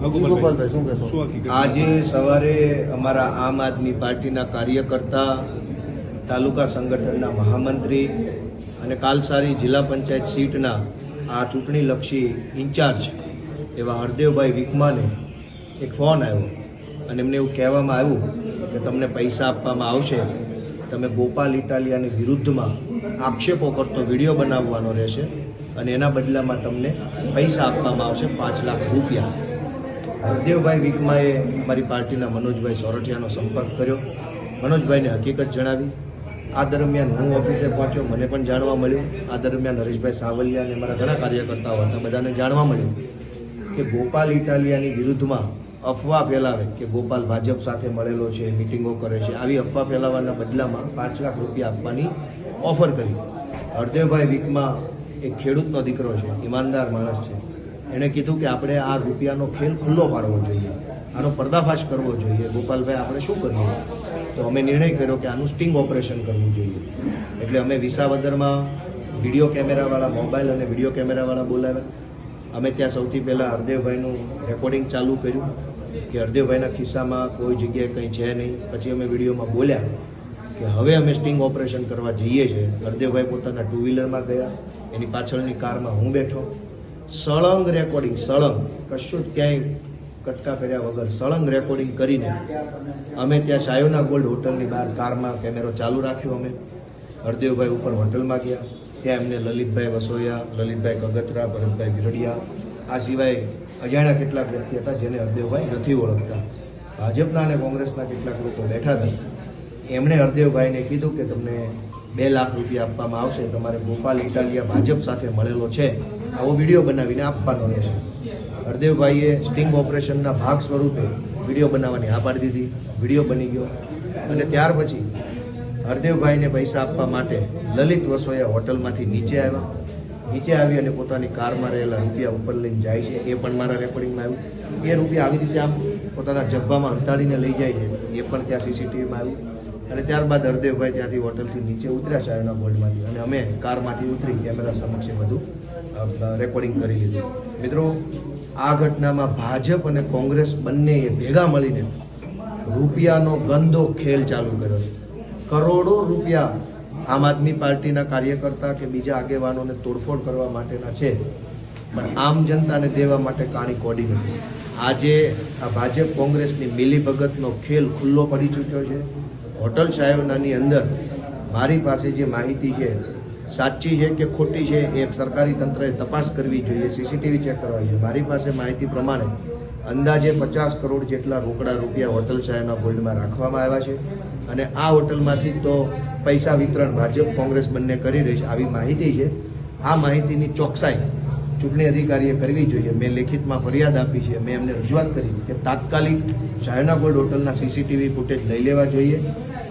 જી ગોપાલભાઈ. શું કહેશો? આજે સવારે અમારા આમ આદમી પાર્ટીના કાર્યકર્તા તાલુકા સંગઠનના મહામંત્રી અને કાલસારી જિલ્લા પંચાયત સીટના આ ચૂંટણીલક્ષી ઇન્ચાર્જ એવા હરદેવભાઈ વિકમાને એક ફોન આવ્યો અને એમને એવું કહેવામાં આવ્યું કે તમને પૈસા આપવામાં આવશે તમે ગોપાલ ઇટાલિયાની વિરુદ્ધમાં આક્ષેપો કરતો વીડિયો બનાવવાનો રહેશે અને એના બદલામાં તમને પૈસા આપવામાં આવશે પાંચ લાખ રૂપિયા. હરદેવભાઈ વિકમાએ અમારી પાર્ટીના મનોજભાઈ સોરઠિયાનો સંપર્ક કર્યો. મનોજભાઈને હકીકત જણાવી. આ દરમિયાન હું ઓફિસે પહોંચ્યો, મને પણ જાણવા મળ્યું. આ દરમિયાન હરીશભાઈ સાવલિયા અને મારા ઘણા કાર્યકર્તાઓ હતા, બધાને જાણવા મળ્યું કે ગોપાલ ઇટાલિયાની વિરુદ્ધમાં અફવા ફેલાવે કે ગોપાલ ભાજપ સાથે મળેલો છે, મિટિંગો કરે છે. આવી અફવા ફેલાવવાના બદલામાં પાંચ લાખ રૂપિયા આપવાની ઓફર કરી. હરદેવભાઈ વિકમાં એક ખેડૂતનો દીકરો છે, ઈમાનદાર માણસ છે. એણે કીધું કે આપણે આ રૂપિયાનો ખેલ ખુલ્લો પાડવો જોઈએ. આનો પર્દાફાશ કરવો જોઈએ. ગોપાલભાઈ, આપણે શું કરીએ? તો અમે નિર્ણય કર્યો કે આનું સ્ટિંગ ઓપરેશન કરવું જોઈએ. એટલે અમે વિસાવદરમાં વીડિયો કેમેરાવાળા મોબાઈલ અને વીડિયો કેમેરાવાળા બોલાવ્યા. અમે ત્યાં સૌથી પહેલાં હરદેવભાઈનું રેકોર્ડિંગ ચાલુ કર્યું કે હરદેવભાઈના ખિસ્સામાં કોઈ જગ્યાએ કંઈ છે નહીં. પછી અમે વિડીયોમાં બોલ્યા કે હવે અમે સ્ટિંગ ઓપરેશન કરવા જઈએ છીએ હરદેવભાઈ પોતાના ટુ વ્હીલરમાં ગયા. એની પાછળની કારમાં હું બેઠો. સળંગ રેકોર્ડિંગ સળંગ. કશું જ ક્યાંય કટકા કર્યા વગર સળંગ રેકોર્ડિંગ કરીને અમે ત્યાં સાયોના ગોલ્ડ હોટલની બહાર કારમાં કેમેરો ચાલુ રાખ્યો અમે. હરદેવભાઈ ઉપર હોટલમાં ગયા. ત્યાં એમને લલિતભાઈ વસોયા, લલિતભાઈ કગતરા, ભરતભાઈ વિરડિયા. આ સિવાય અજાણ્યા કેટલાક વ્યક્તિ હતા જેને હરદેવભાઈ નથી ઓળખતા. ભાજપના અને કોંગ્રેસના કેટલાક લોકો બેઠા હતા. એમણે હરદેવભાઈને કીધું કે તમને બે લાખ રૂપિયા આપવામાં આવશે. તમારે ગોપાલ ઇટાલિયા ભાજપ સાથે મળેલો છે. આવો વીડિયો બનાવીને આપવાનો રહેશે. હરદેવભાઈએ સ્ટિંગ ઓપરેશનના ભાગ સ્વરૂપે વીડિયો બનાવવાની હા પાડી દીધી. વીડિયો બની ગયો. અને ત્યાર પછી હરદેવભાઈને પૈસા આપવા માટે લલિત વસોયા હોટલમાંથી નીચે આવ્યા. નીચે આવી અને પોતાની કારમાં રહેલા રૂપિયા ઉપર લઈને જાય છે. એ પણ મારા રેકોર્ડિંગમાં આવ્યું. એ રૂપિયા આવી રીતે આમ પોતાના જબ્બામાં અંતાડીને લઈ જાય છે. એ પણ ત્યાં સીસીટીવીમાં આવ્યું. અને ત્યારબાદ હરદેવભાઈ ત્યાંથી હોટલથી નીચે ઉતર્યા શાયરના બોર્ડમાંથી અને અમે કારમાંથી ઉતરી કેમેરા સમક્ષ બધું રેકોર્ડિંગ કરી લીધું. મિત્રો, આ ઘટનામાં ભાજપ અને કોંગ્રેસ બંનેએ ભેગા મળીને રૂપિયાનો ગંદો ખેલ ચાલુ કર્યો છે. કરોડો રૂપિયા આમ આદમી પાર્ટીના કાર્યકર્તા કે બીજા આગેવાનોને તોડફોડ કરવા માટેના છે, પણ આમ જનતાને દેવા માટે કાણી કોડી નથી. આજે આ ભાજપ કોંગ્રેસની મિલીભગતનો ખેલ ખુલ્લો પડી ચૂક્યો છે. હોટલ સાહેબનાની અંદર મારી પાસે જે માહિતી છે, સાચી છે કે ખોટી છે, એ સરકારી તંત્રએ તપાસ કરવી જોઈએ, સીસીટીવી ચેક કરવા જોઈએ. મારી પાસે માહિતી પ્રમાણે અંદાજે પચાસ કરોડ જેટલા રોકડા રૂપિયા હોટલ સાહેબના ગોલ્ડમાં રાખવામાં આવ્યા છે અને આ હોટલમાંથી તો પૈસા વિતરણ ભાજપ, કોંગ્રેસ બંને કરી રહી છે. આવી માહિતી છે. આ માહિતીની ચોકસાઈ ચૂંટણી અધિકારીએ કરવી જોઈએ. મેં લેખિતમાં ફરિયાદ આપી છે. મેં એમને રજૂઆત કરી કે તાત્કાલિક શાયના ગોલ્ડ હોટલના સીસીટીવી ફૂટેજ લઈ લેવા જોઈએ.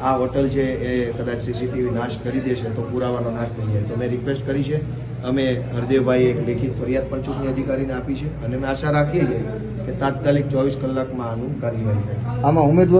આ હોટલ છે એ કદાચ સીસીટીવી નાશ કરી દેશે તો પુરાવાનો નાશ થઈ જાય. તો મેં રિક્વેસ્ટ કરી છે. અમે હરદેવભાઈએ એક લેખિત ફરિયાદ પણ ચૂંટણી અધિકારીને આપી છે અને અમે આશા રાખીએ છીએ કે તાત્કાલિક ચોવીસ કલાકમાં આનું કાર્યવાહી થાય. આમાં ઉમેદવાર